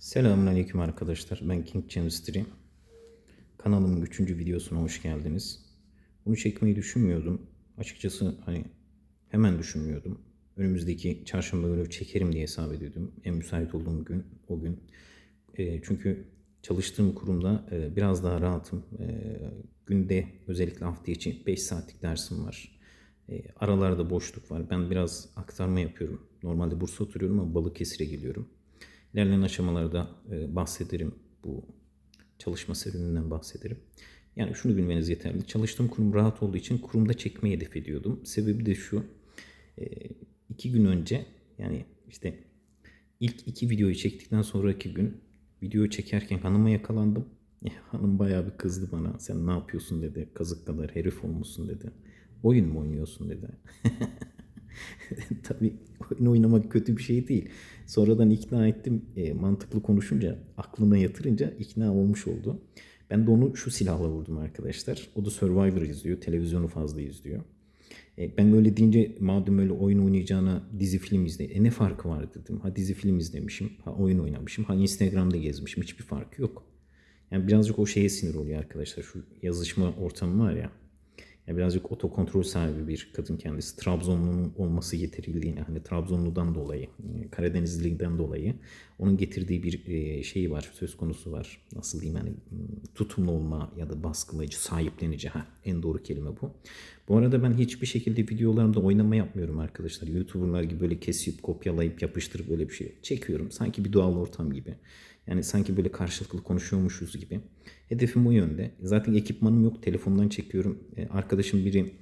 Selamünaleyküm arkadaşlar. Ben King Chemistry. Kanalımın 3. videosuna hoş geldiniz. Bunu çekmeyi düşünmüyordum. Açıkçası hani hemen düşünmüyordum. Önümüzdeki çarşamba günü çekerim diye hesap ediyordum. En müsait olduğum gün o gün. E, çünkü çalıştığım kurumda e, biraz daha rahatım. E, günde özellikle hafta içi 5 saatlik dersim var. E, aralarda boşluk var. Ben biraz aktarma yapıyorum. Normalde Bursa oturuyorum ama Balıkesir'e geliyorum. İlerleyen aşamalarda e, bahsederim. Bu çalışma serüveninden bahsederim. Yani şunu bilmeniz yeterli. Çalıştığım kurum rahat olduğu için kurumda çekmeyi hedef ediyordum. Sebebi de şu. e, iki gün önce yani işte ilk iki videoyu çektikten sonraki gün videoyu çekerken hanıma yakalandım. Hanım bayağı bir kızdı bana. Sen ne yapıyorsun dedi. Kazık kadar herif olmuşsun dedi. Oyun mu oynuyorsun dedi. Tabii oyun oynamak kötü bir şey değil. Sonradan ikna ettim. E, mantıklı konuşunca, aklına yatırınca ikna olmuş oldu. Ben de onu şu silahla vurdum arkadaşlar. O da Survivor izliyor. Televizyonu fazla izliyor. E, ben öyle deyince madem öyle oyun oynayacağına dizi film izle. E ne farkı var dedim. Ha dizi film izlemişim. Ha oyun oynamışım. Ha Instagram'da gezmişim. Hiçbir farkı yok. Yani birazcık o şeye sinir oluyor arkadaşlar. Şu yazışma ortamı var ya. Ya birazcık otokontrol sahibi bir kadın kendisi. Trabzonlu'nun olması getirildiğini hani Trabzonlu'dan dolayı, Karadenizli'den dolayı onun getirdiği bir şeyi var, söz konusu var. Nasıl diyeyim yani hmm, tutumlu olma ya da baskılayıcı, sahiplenici. Ha, en doğru kelime bu. Bu arada ben hiçbir şekilde videolarımda oynama yapmıyorum arkadaşlar. YouTuber'lar gibi böyle kesip, kopyalayıp, yapıştırıp böyle bir şey çekiyorum. Sanki bir doğal ortam gibi. Yani sanki böyle karşılıklı konuşuyormuşuz gibi. Hedefim o yönde. Zaten ekipmanım yok. Telefondan çekiyorum. E, arkadaşım biri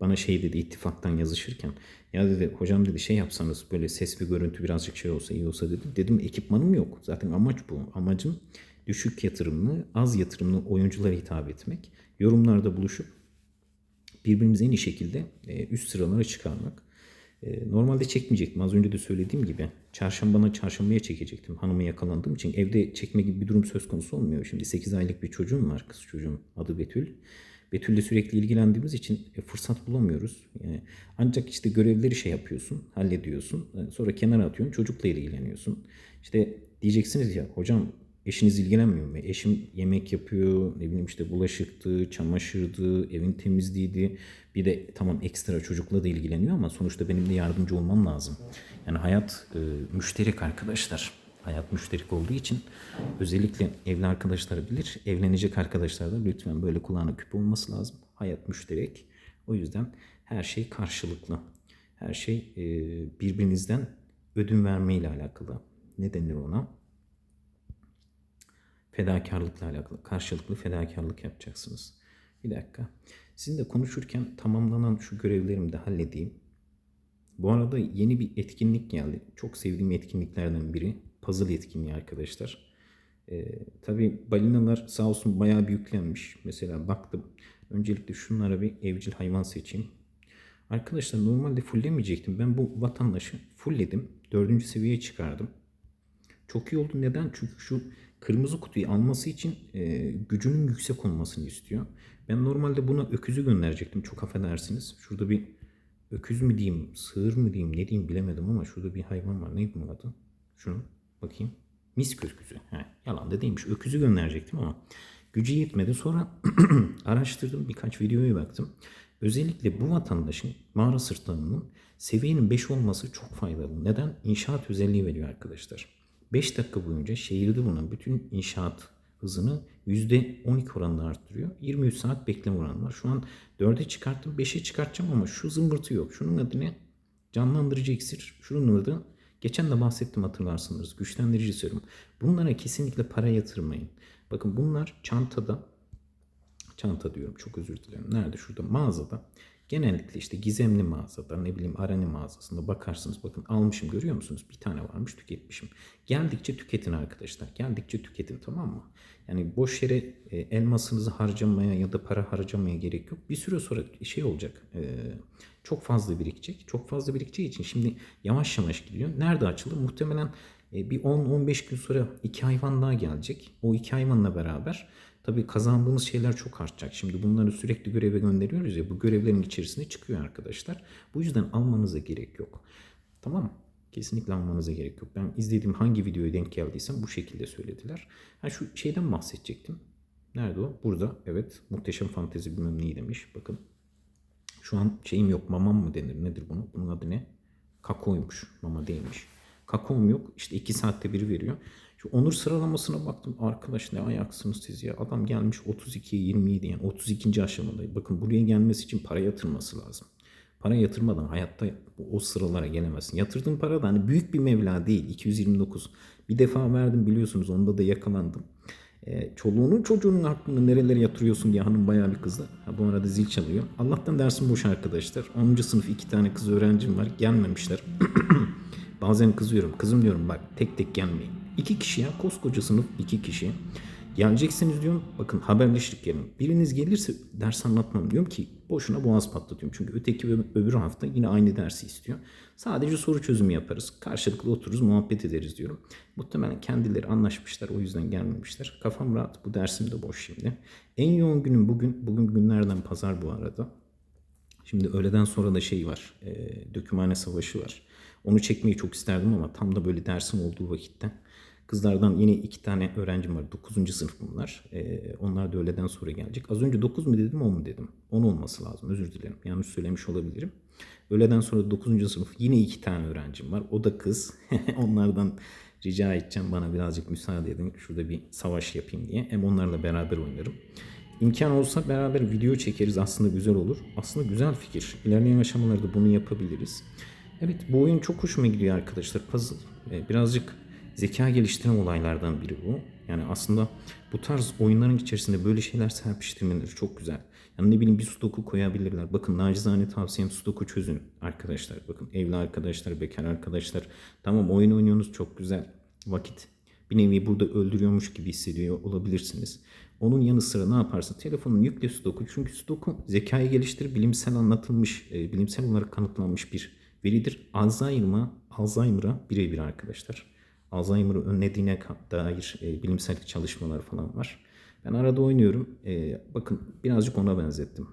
bana şey dedi ittifaktan yazışırken. Ya dedi hocam dedi şey yapsanız böyle ses ve görüntü birazcık şey olsa iyi olsa dedi. Dedim ekipmanım yok. Zaten amaç bu. Amacım düşük yatırımlı, az yatırımlı oyunculara hitap etmek. Yorumlarda buluşup birbirimizi en iyi şekilde e, üst sıralara çıkarmak. E, Normalde çekmeyecektim. Az önce de söylediğim gibi. Çarşambana çarşambaya çekecektim. Hanımı yakalandığım için. Evde çekme gibi bir durum söz konusu olmuyor. Şimdi 8 aylık bir çocuğum var. Kız çocuğum. Adı Betül. Betül'le sürekli ilgilendiğimiz için e, fırsat bulamıyoruz. Yani ancak işte görevleri şey yapıyorsun, hallediyorsun. E, Sonra kenara atıyorsun, çocukla ilgileniyorsun. İşte diyeceksiniz ya hocam eşiniz ilgilenmiyor mu? Eşim yemek yapıyor, ne bileyim işte bulaşıktı, çamaşırdı, evin temizliğiydi. Bir de tamam ekstra çocukla da ilgileniyor ama sonuçta benim de yardımcı olmam lazım. Yani hayat e, müşterek arkadaşlar. Hayat müşterik olduğu için özellikle evli arkadaşlar bilir. Evlenecek arkadaşlar da lütfen böyle kulağına küp olması lazım. Hayat müşterek. O yüzden her şey karşılıklı. Her şey e, birbirinizden ödün verme ile alakalı. Ne denir ona? Fedakarlıkla alakalı. Karşılıklı fedakarlık yapacaksınız. Bir dakika. Sizinle konuşurken tamamlanan şu görevlerimi de halledeyim. Bu arada yeni bir etkinlik geldi. Çok sevdiğim etkinliklerden biri. Puzzle etkinliği arkadaşlar. Ee, tabii balinalar sağ olsun bayağı büyüklenmiş. Mesela baktım. Öncelikle şunlara bir evcil hayvan seçeyim. Arkadaşlar normalde fulllemeyecektim. Ben bu vatandaşı fullledim. Dördüncü seviyeye çıkardım. Çok iyi oldu. Neden? Çünkü şu kırmızı kutuyu alması için e, gücünün yüksek olmasını istiyor. Ben normalde buna öküzü gönderecektim. Çok affedersiniz. Şurada bir öküz mü diyeyim, sığır mı diyeyim, ne diyeyim bilemedim ama şurada bir hayvan var. Neydi bunun adı? Şunu bakayım. Misk öküzü. He, yalan da değilmiş. Öküzü gönderecektim ama gücü yetmedi. Sonra araştırdım. Birkaç videoya baktım. Özellikle bu vatandaşın mağara sırtlarının seviyenin 5 olması çok faydalı. Neden? İnşaat özelliği veriyor arkadaşlar. 5 dakika boyunca şehirde bulunan bütün inşaat hızını %12 oranında arttırıyor. 23 saat bekleme oranı var. Şu an 4'e çıkarttım 5'e çıkartacağım ama şu zımbırtı yok. Şunun adı ne? Canlandırıcı iksir. Şunun adı geçen de bahsettim hatırlarsınız. Güçlendirici serum. Bunlara kesinlikle para yatırmayın. Bakın bunlar çantada çanta diyorum çok özür dilerim. Nerede? Şurada mağazada. Genellikle işte gizemli mağazada ne bileyim arani mağazasında bakarsınız bakın almışım görüyor musunuz? Bir tane varmış tüketmişim. Geldikçe tüketin arkadaşlar. Geldikçe tüketin tamam mı? Yani boş yere e, elmasınızı harcamaya ya da para harcamaya gerek yok. Bir süre sonra şey olacak. e, çok fazla birikecek. Çok fazla birikeceği için şimdi yavaş yavaş gidiyor. Nerede açılır? Muhtemelen bir 10-15 gün sonra iki hayvan daha gelecek. O iki hayvanla beraber tabii kazandığımız şeyler çok artacak. Şimdi bunları sürekli göreve gönderiyoruz ya bu görevlerin içerisine çıkıyor arkadaşlar. Bu yüzden almanıza gerek yok. Tamam mı? Kesinlikle almanıza gerek yok. Ben izlediğim hangi videoya denk geldiysem bu şekilde söylediler. Ha şu şeyden bahsedecektim. Nerede o? Burada. Evet. Muhteşem fantezi bilmem neyi demiş. Bakın. Şu an şeyim yok. Mamam mı denir? Nedir bunu? Bunun adı ne? Kakoymuş. Mama değilmiş. Kakaom yok. İşte 2 saatte biri veriyor. Şu onur sıralamasına baktım. Arkadaş ne ayaksınız siz ya. Adam gelmiş 32'ye 27 yani 32. aşamada. Bakın buraya gelmesi için para yatırması lazım. Para yatırmadan hayatta o sıralara gelemezsin. Yatırdığın para da hani büyük bir meblağ değil. 229. Bir defa verdim biliyorsunuz onda da yakalandım. E, çoluğunun çocuğunun aklını nerelere yatırıyorsun diye hanım bayağı bir kızdı. Ha, bu arada zil çalıyor. Allah'tan dersim boş arkadaşlar. 10. sınıf iki tane kız öğrencim var. Gelmemişler. Bazen kızıyorum. Kızım diyorum bak tek tek gelmeyin. İki kişi ya koskoca sınıf iki kişi. Geleceksiniz diyorum. Bakın haberleştik gelin. Biriniz gelirse ders anlatmam diyorum ki boşuna boğaz patlatıyorum. Çünkü öteki ve öbür hafta yine aynı dersi istiyor. Sadece soru çözümü yaparız. Karşılıklı otururuz muhabbet ederiz diyorum. Muhtemelen kendileri anlaşmışlar o yüzden gelmemişler. Kafam rahat bu dersim de boş şimdi. En yoğun günüm bugün. Bugün günlerden pazar bu arada. Şimdi öğleden sonra da şey var. E, dökümhane savaşı var. Onu çekmeyi çok isterdim ama tam da böyle dersim olduğu vakitte. Kızlardan yine iki tane öğrencim var. 9. sınıf bunlar. E, onlar da öğleden sonra gelecek. Az önce 9 mu dedim 10 mu dedim. 10 olması lazım. Özür dilerim. Yanlış söylemiş olabilirim. Öğleden sonra 9. sınıf yine iki tane öğrencim var. O da kız. Onlardan rica edeceğim bana birazcık müsaade edin. Şurada bir savaş yapayım diye. Hem onlarla beraber oynarım. İmkan olsa beraber video çekeriz aslında güzel olur. Aslında güzel fikir. İlerleyen aşamalarda bunu yapabiliriz. Evet bu oyun çok hoşuma gidiyor arkadaşlar. Puzzle e, birazcık zeka geliştiren olaylardan biri bu. Yani aslında bu tarz oyunların içerisinde böyle şeyler serpiştirmeleri çok güzel. Yani ne bileyim bir sudoku koyabilirler. Bakın nacizane tavsiyem sudoku çözün arkadaşlar. Bakın evli arkadaşlar, bekar arkadaşlar. Tamam oyun oynuyorsunuz çok güzel. Vakit bir nevi burada öldürüyormuş gibi hissediyor olabilirsiniz. Onun yanı sıra ne yaparsa telefonun yükle sudoku. Çünkü sudoku zekayı geliştirir, bilimsel anlatılmış, e, bilimsel olarak kanıtlanmış bir veridir. Alzheimer'a, Alzheimer'a birebir arkadaşlar. Alzheimer'ı önlediğine dair e, bilimsel çalışmalar falan var. Ben arada oynuyorum. E, bakın birazcık ona benzettim.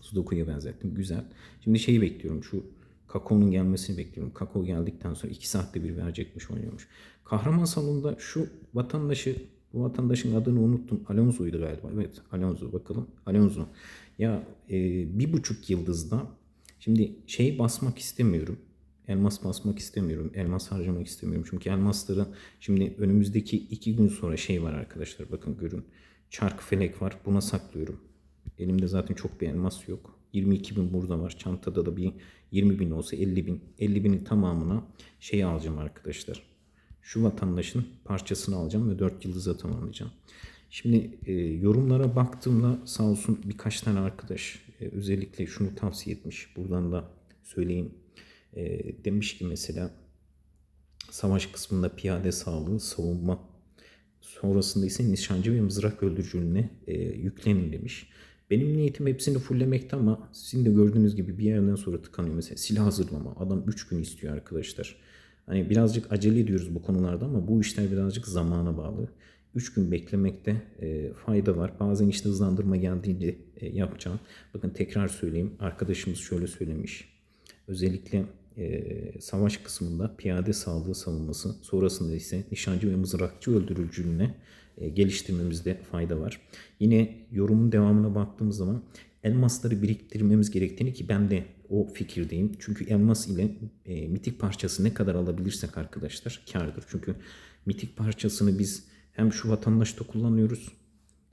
Sudoku'ya benzettim. Güzel. Şimdi şeyi bekliyorum. Şu Kako'nun gelmesini bekliyorum. Kako geldikten sonra 2 saatte bir verecekmiş oynuyormuş. Kahraman salonunda şu vatandaşı bu vatandaşın adını unuttum. Alonso'ydu galiba. Evet Alonso bakalım. Alonso. Ya e, bir buçuk yıldızda şimdi şey basmak istemiyorum. Elmas basmak istemiyorum. Elmas harcamak istemiyorum. Çünkü elmasları şimdi önümüzdeki iki gün sonra şey var arkadaşlar. Bakın görün. Çark felek var. Buna saklıyorum. Elimde zaten çok bir elmas yok. 22 bin burada var. Çantada da bir 20 bin olsa 50 bin. 50 binin tamamına şey alacağım arkadaşlar. Şu vatandaşın parçasını alacağım ve 4 yıldıza tamamlayacağım. Şimdi e, yorumlara baktığımda sağ olsun birkaç tane arkadaş e, özellikle şunu tavsiye etmiş. Buradan da söyleyeyim. E, demiş ki mesela savaş kısmında piyade sağlığı, savunma sonrasında ise nişancı ve mızrak öldürücülüğüne e, yüklenin demiş. Benim niyetim hepsini fullemekti ama sizin de gördüğünüz gibi bir yerden sonra tıkanıyor. Mesela silah hazırlama. Adam 3 gün istiyor arkadaşlar. Hani birazcık acele ediyoruz bu konularda ama bu işler birazcık zamana bağlı. 3 gün beklemekte e, fayda var. Bazen işte hızlandırma geldiğinde e, yapacağım. Bakın tekrar söyleyeyim. Arkadaşımız şöyle söylemiş. Özellikle e, savaş kısmında piyade sağlığı savunması, sonrasında ise nişancı ve mızrakçı öldürücülüğüne e, geliştirmemizde fayda var. Yine yorumun devamına baktığımız zaman elmasları biriktirmemiz gerektiğini ki ben de o fikirdeyim. Çünkü elmas ile e, mitik parçası ne kadar alabilirsek arkadaşlar kardır. Çünkü mitik parçasını biz hem şu vatandaşta kullanıyoruz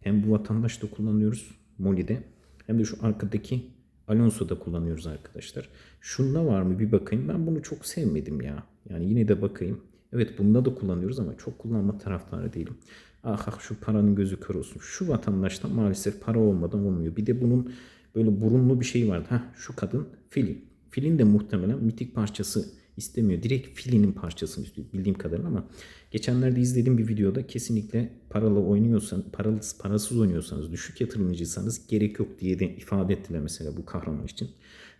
hem bu vatandaşta kullanıyoruz Moli'de hem de şu arkadaki Alonso'da kullanıyoruz arkadaşlar. Şunda var mı bir bakayım. Ben bunu çok sevmedim ya. Yani yine de bakayım. Evet bunda da kullanıyoruz ama çok kullanma taraftarı değilim. Ah ah şu paranın gözü kör olsun. Şu vatandaşta maalesef para olmadan olmuyor. Bir de bunun böyle burunlu bir şey vardı. Heh, şu kadın filin. Filin de muhtemelen mitik parçası istemiyor. Direkt filinin parçasını istiyor bildiğim kadarıyla ama geçenlerde izlediğim bir videoda kesinlikle paralı oynuyorsan, paralı, parasız oynuyorsanız, düşük yatırımcıysanız gerek yok diye de ifade ettiler mesela bu kahraman için.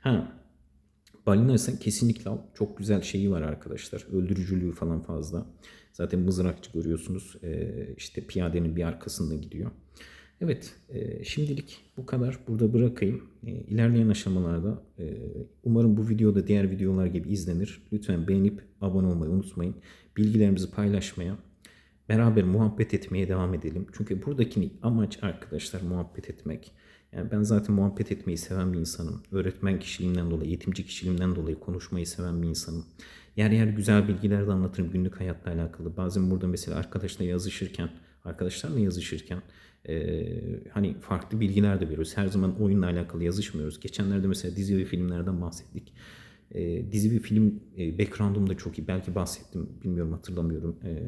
Ha Balina ise kesinlikle al. Çok güzel şeyi var arkadaşlar. Öldürücülüğü falan fazla. Zaten mızrakçı görüyorsunuz. Ee, işte piyadenin bir arkasında gidiyor. Evet, e, şimdilik bu kadar. Burada bırakayım. E, ilerleyen aşamalarda e, umarım bu videoda diğer videolar gibi izlenir. Lütfen beğenip abone olmayı unutmayın. Bilgilerimizi paylaşmaya, beraber muhabbet etmeye devam edelim. Çünkü buradaki amaç arkadaşlar muhabbet etmek. Yani ben zaten muhabbet etmeyi seven bir insanım. Öğretmen kişiliğimden dolayı, eğitimci kişiliğimden dolayı konuşmayı seven bir insanım. Yer yer güzel bilgiler de anlatırım günlük hayatla alakalı. Bazen burada mesela arkadaşla yazışırken, arkadaşlarla yazışırken eee, hani farklı bilgiler de veriyoruz. Her zaman oyunla alakalı yazışmıyoruz. Geçenlerde mesela dizi ve filmlerden bahsettik. Eee, dizi ve film e, background'um da çok iyi. Belki bahsettim, bilmiyorum hatırlamıyorum. Eee,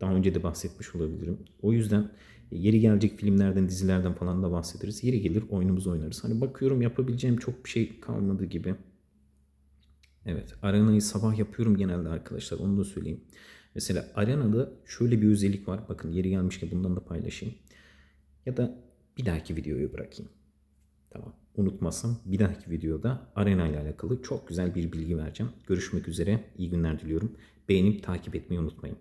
daha önce de bahsetmiş olabilirim. O yüzden yeri gelecek filmlerden, dizilerden falan da bahsederiz. Yeri gelir oyunumuzu oynarız. Hani bakıyorum yapabileceğim çok bir şey kalmadı gibi. Evet, arenayı sabah yapıyorum genelde arkadaşlar. Onu da söyleyeyim. Mesela arenada şöyle bir özellik var. Bakın yeri gelmişken bundan da paylaşayım. Ya da bir dahaki videoyu bırakayım. Tamam. Unutmazsam bir dahaki videoda arena ile alakalı çok güzel bir bilgi vereceğim. Görüşmek üzere. İyi günler diliyorum. Beğenip takip etmeyi unutmayın.